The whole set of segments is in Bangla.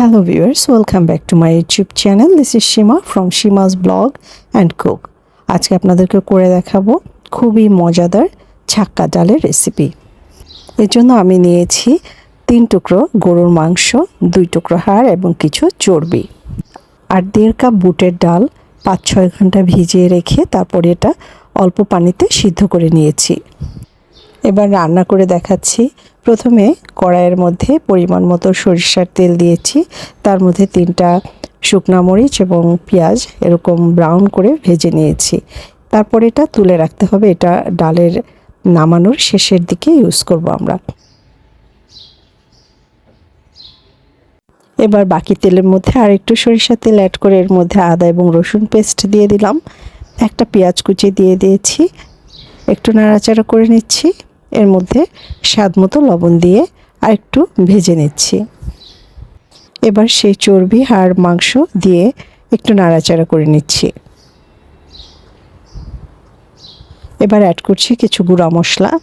Hello viewers, welcome back to my YouTube channel. This is Shima from Shima's blog and cook. আজকে আপনাদেরকে করে দেখাবো খুবই মজাদার ছাক্কা ডালের রেসিপি এর জন্য আমি নিয়েছি তিন টুকরো গরুর মাংস দুই টুকরো হাড় এবং কিছু চর্বি আর দেড় কাপ বুটের ডাল পাঁচ ছয় ঘণ্টা ভিজিয়ে রেখে তারপরে এটা অল্প পানিতে সিদ্ধ করে নিয়েছি এবার রান্না করে দেখাচ্ছি। প্রথমে কড়াইয়ের মধ্যে পরিমাণ মতো সরিষার তেল দিয়েছি। তার মধ্যে তিনটা শুকনা মরিচ এবং পেঁয়াজ এরকম ব্রাউন করে ভেজে নিয়েছি। তারপর এটা তুলে রাখতে হবে। এটা ডালের নামানোর শেষের দিকে ইউজ করব আমরা। এবার বাকি তেলের মধ্যে আর একটু সরিষার তেল অ্যাড করে এর মধ্যে আদা এবং রসুন পেস্ট দিয়ে দিলাম। একটা পেঁয়াজ কুচি দিয়ে দিয়েছি। একটু নাড়াচাড়া করে নিচ্ছি। এর মধ্যে স্বাদ মতো লবণ দিয়ে আর একটু ভেজে নিচ্ছি। এবার সেই চর্বি হাড় মাংস দিয়ে একটু নাড়াচাড়া করে নিচ্ছি। এবার অ্যাড করছি কিছু গুঁড়া মশলা।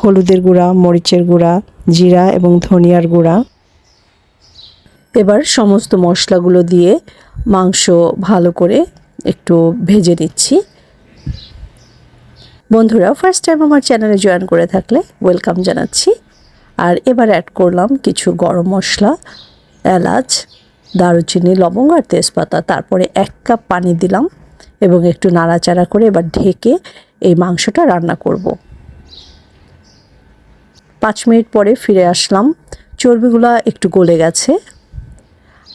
হলুদের গুঁড়া, মরিচের গুঁড়া, জিরা এবং ধনিয়ার গুঁড়া। এবার সমস্ত মশলাগুলো দিয়ে মাংস ভালো করে একটু ভেজে নিচ্ছি। বন্ধুরা ফার্স্ট টাইম আমার চ্যানেলে জয়েন করে থাকলে ওয়েলকাম জানাচ্ছি। আর এবার অ্যাড করলাম কিছু গরম মশলা, এলাচ, দারুচিনি, লবঙ্গ আর তেজপাতা। তারপরে এক কাপ পানি দিলাম এবং একটু নাড়াচাড়া করে এবার ঢেকে এই মাংসটা রান্না করব। পাঁচ মিনিট পরে ফিরে আসলাম। চর্বিগুলো একটু গলে গেছে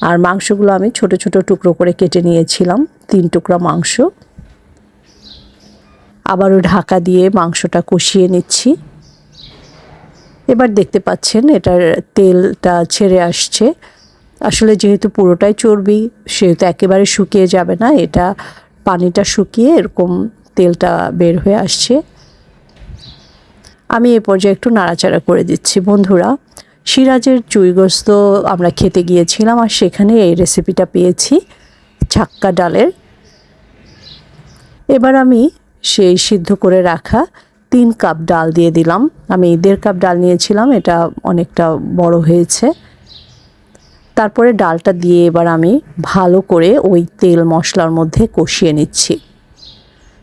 আর মাংসগুলো আমি ছোট ছোট টুকরো করে কেটে নিয়েছিলাম, তিন টুকরা মাংস। আবারও ঢাকা দিয়ে মাংসটা কষিয়ে নিচ্ছি। এবার দেখতে পাচ্ছেন এটার তেলটা ছেড়ে আসছে। আসলে যেহেতু পুরোটাই চর্বি, সেহেতু একেবারে শুকিয়ে যাবে না, এটা পানিটা শুকিয়ে এরকম তেলটা বের হয়ে আসছে। আমি এ পর্যায়ে একটু নাড়াচাড়া করে দিচ্ছি। বন্ধুরা, সিরাজের চুইগস্ত আমরা খেতে গিয়েছিলাম আর সেখানে এই রেসিপিটা পেয়েছি, ছাক্কা ডালের। এবার আমি সেই সিদ্ধ করে রাখা তিন কাপ ডাল দিয়ে দিলাম। আমি দেড় কাপ ডাল নিয়েছিলাম, এটা অনেকটা বড় হয়েছে। তারপরে ডালটা দিয়ে এবার আমি ভালো করে ওই তেল মশলার মধ্যে কষিয়ে নিচ্ছি।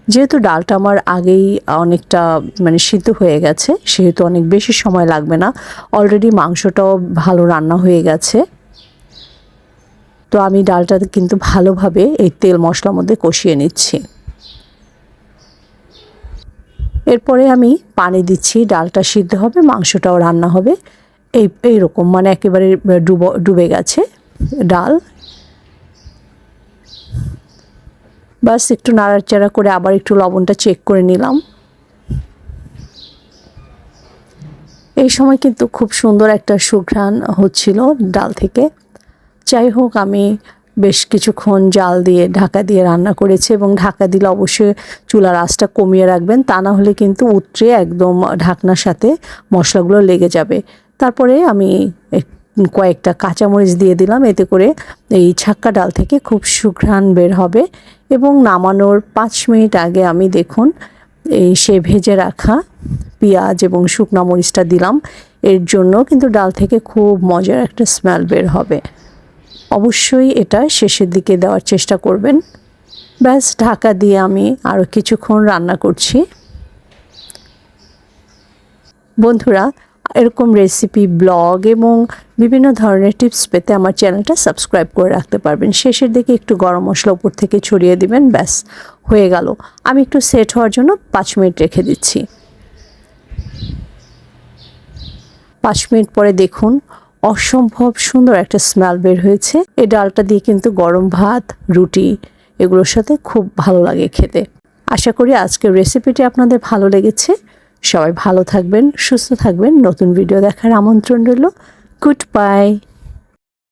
যেহেতু ডালটা আমার আগেই অনেকটা মানে সিদ্ধ হয়ে গেছে, সেহেতু অনেক বেশি সময় লাগবে না। অলরেডি মাংসটাও ভালো রান্না হয়ে গেছে। তো আমি ডালটা কিন্তু ভালোভাবে এই তেল মশলার মধ্যে কষিয়ে নিচ্ছি। এরপরে আমি পানি দিচ্ছি, ডালটা সিদ্ধ হবে, মাংসটাও রান্না হবে। এই, এইরকম মানে একেবারে ডুব, ডুবে গেছে ডাল। বাস একটু নাড়াচাড়া করে আবার একটু লবণটা চেক করে নিলাম। এই সময় কিন্তু খুব সুন্দর একটা সুঘ্রাণ হচ্ছিল ডাল থেকে। যাই হোক, আমি বেশ কিছুক্ষণ জাল দিয়ে ঢাকা দিয়ে রান্না করেছে এবং ঢাকা দিলে অবশ্যই চুলার আঁচটা কমিয়ে রাখবেন। তা না হলে কিন্তু উতরে একদম ঢাকনার সাথে মশলাগুলো লেগে যাবে। তারপরে আমি কয়েকটা কাঁচামরিচ দিয়ে দিলাম। এতে করে এই ছাক্কা ডাল থেকে খুব সুঘ্রাণ বের হবে এবং নামানোর পাঁচ মিনিট আগে আমি দেখুন এই সে ভেজে রাখা পেঁয়াজ এবং শুকনা মরিচটা দিলাম। এর জন্য কিন্তু ডাল থেকে খুব মজার একটা স্মেল বের হবে। অবশ্যই এটা শেষের দিকে দেওয়ার চেষ্টা করবেন। ব্যাস, ঢাকা দিয়ে আমি আরও কিছুক্ষণ রান্না করছি। বন্ধুরা, এরকম রেসিপি ব্লগ এবং বিভিন্ন ধরনের টিপস পেতে আমার চ্যানেলটা সাবস্ক্রাইব করে রাখতে পারবেন। শেষের দিকে একটু গরম মশলা উপর থেকে ছড়িয়ে দিবেন, ব্যাস, হয়ে গেল। আমি একটু সেট হওয়ার জন্য পাঁচ মিনিট রেখে দিচ্ছি। পাঁচ মিনিট পরে দেখুন অসম্ভব সুন্দর একটা স্মেল বের হয়েছে। এই ডালটা দিয়ে কিন্তু গরম ভাত, রুটি এগুলোর সাথে খুব ভালো লাগে খেতে। আশা করি আজকের রেসিপিটি আপনাদের ভালো লেগেছে। সবাই ভালো থাকবেন, সুস্থ থাকবেন। নতুন ভিডিও দেখার আমন্ত্রণ রইল। Good bye